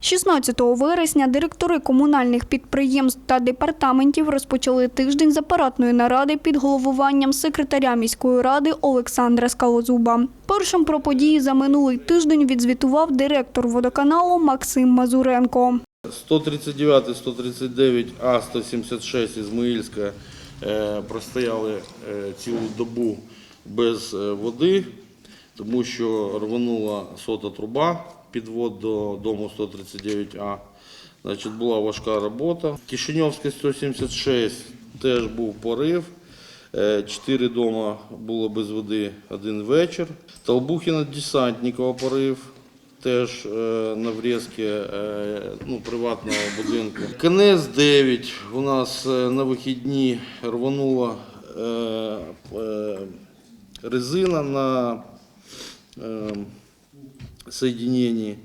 16 вересня директори комунальних підприємств та департаментів розпочали тиждень з апаратної наради під головуванням секретаря міської ради Олександра Скалозуба. Першим про події за минулий тиждень відзвітував директор водоканалу Максим Мазуренко. 139, 139, А, 176 Ізмаїльська е, простояли е, цілу добу без е, води, тому що рванула сота труба, підвод до дому 139А. Значить, була важка робота. Кишиньовська 176 теж був порив. Е, Чотири дома було без води один вечір. Толбухіна Десантникова порив теж е, на врізки е, ну, приватного будинку. КНС 9 у нас на вихідні рванула резина на соєдиненні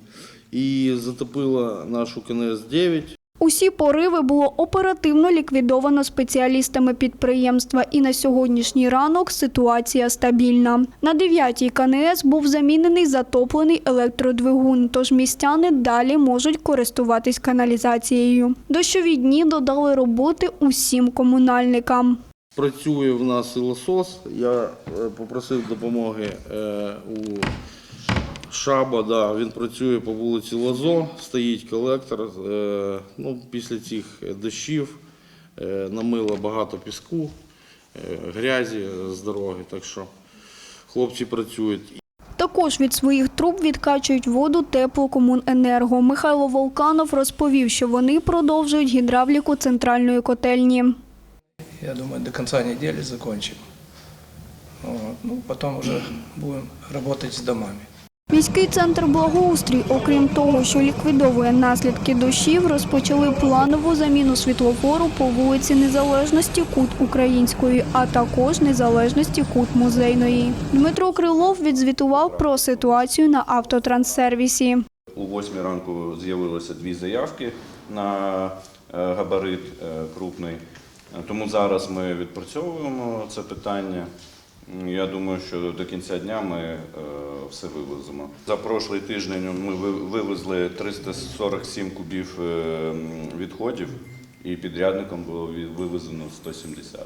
і затопила нашу КНС 9. Усі пориви було оперативно ліквідовано спеціалістами підприємства, і на сьогоднішній ранок ситуація стабільна. На 9-й КНС був замінений затоплений електродвигун, тож містяни далі можуть користуватись каналізацією. Дощові дні додали роботи усім комунальникам. Працює в нас ілосос. Я е, попросив допомоги е, у Шаба. Да, він працює по вулиці Лозо, стоїть колектор. Е, Ну, після цих дощів е, намило багато піску, е, грязі з дороги. Так що хлопці працюють. Також від своїх труб відкачують воду теплокомуненерго. Михайло Волканов розповів, що вони продовжують гідравліку центральної котельні. Я думаю, до конца недели закончим. Вот. Ну, потом уже будем работать с домами. Міський центр благоустрій, окрім того, що ліквідовує наслідки дощів, розпочали планову заміну світлофору по вулиці Незалежності Кут Української, а також Незалежності Кут Музейної. Дмитро Крилов відзвітував про ситуацію на автотранссервісі. У восьмій ранку з'явилося дві заявки на е, габарит е, крупний. Тому зараз ми відпрацьовуємо це питання. Я думаю, що до кінця дня ми е, все вивеземо. За прошлий тиждень ми вивезли 347 кубів е, відходів, і підрядником було вивезено 170.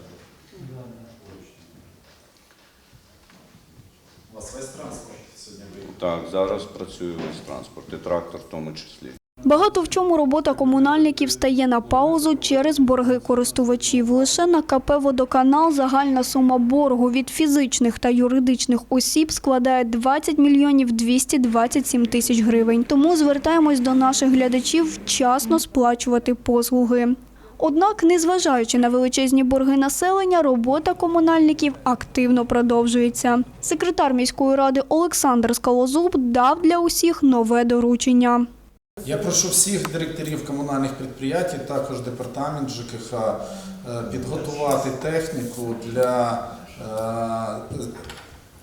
У вас весь транспорт сьогодні виїхав? Так, зараз працює весь транспорт, і трактор в тому числі. Багато в чому робота комунальників стає на паузу через борги користувачів. Лише на КП «Водоканал» загальна сума боргу від фізичних та юридичних осіб складає 20 мільйонів 227 тисяч гривень. Тому звертаємось до наших глядачів вчасно сплачувати послуги. Однак, незважаючи на величезні борги населення, робота комунальників активно продовжується. Секретар міської ради Олександр Скалозуб дав для усіх нове доручення. Я прошу всіх директорів комунальних підприємств, також департамент ЖКХ, е, підготувати техніку для е,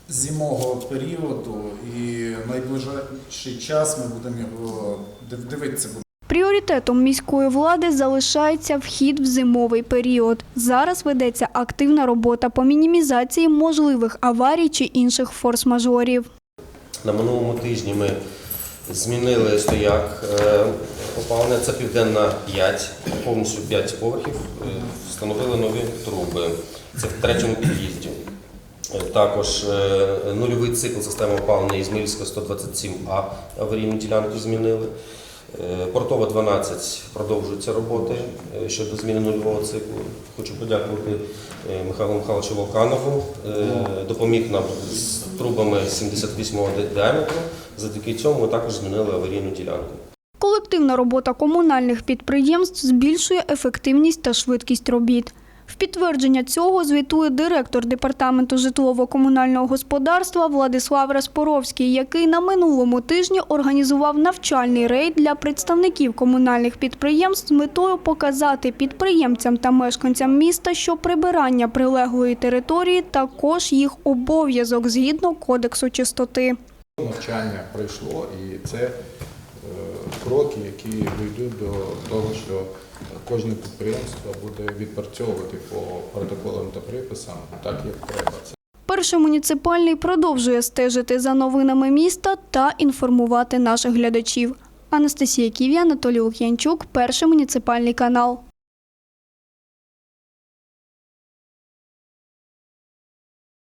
зимового періоду і в найближчий час ми будемо його дивитися. Пріоритетом міської влади залишається вхід в зимовий період. Зараз ведеться активна робота по мінімізації можливих аварій чи інших форс-мажорів. На минулому тижні ми змінили стояк е, опалення. Це південна 5, повністю 5 поверхів. Е, Встановили нові труби. Це в третьому під'їзді. Е, Також нульовий цикл системи опалення Ізмаїльська 127А аварійну ділянку змінили. Е, Портова 12 продовжуються роботи е, щодо зміни нульового циклу. Хочу подякувати е, Михайлу Михайловичу Волканову. Допоміг нам з трубами 78 діаметру. Завдяки цьому ми також змінили аварійну ділянку. Колективна робота комунальних підприємств збільшує ефективність та швидкість робіт. В підтвердження цього звітує директор департаменту житлово-комунального господарства Владислав Распоровський, який на минулому тижні організував навчальний рейд для представників комунальних підприємств з метою показати підприємцям та мешканцям міста, що прибирання прилеглої території також їх обов'язок згідно кодексу чистоти. Навчання пройшло, і це кроки, які дійдуть до того, що кожне підприємство буде відпрацьовувати по протоколам та приписам так, як треба. Перший муніципальний продовжує стежити за новинами міста та інформувати наших глядачів. Анастасія Ківі, Анатолій Лук'янчук, перший муніципальний канал.